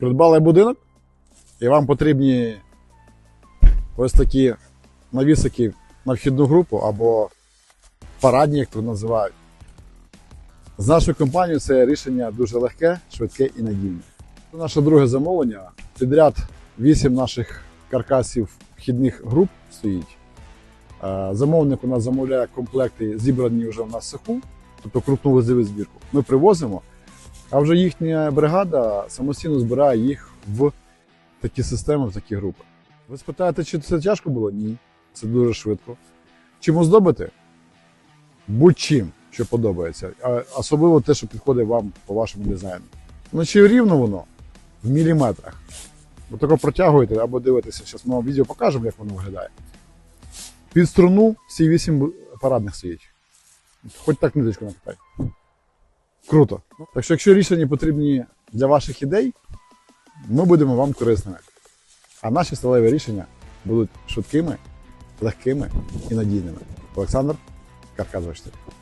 Придбали будинок, і вам потрібні ось такі навісики на вхідну групу або парадні, як то називають. З нашою компанією це рішення дуже легке, швидке і надійне. Це наше друге замовлення. Підряд 8 наших каркасів вхідних груп стоїть. Е, Замовник у нас замовляє комплекти, зібрані вже в нас в цеху, тобто крупну вузову збірку. Ми привозимо, а вже їхня бригада самостійно збирає їх в такі системи, в такі групи. Ви спитаєте, чи це тяжко було? Ні. Це дуже швидко. Чим оздобити? Будь-чим, що подобається. А особливо те, що підходить вам по вашому дизайну. Ну чи рівно воно? В міліметрах. Ви тако протягуєте або дивитеся, зараз ми вам відео покажемо, як воно виглядає. Під струну всі вісім парадних стоїть. Хоч так ниточку накитай. Круто. Так що, якщо рішення потрібні для ваших ідей, ми будемо вам корисними. А наші сталеві рішення будуть швидкими, легкими і надійними. Олександр Карка 24.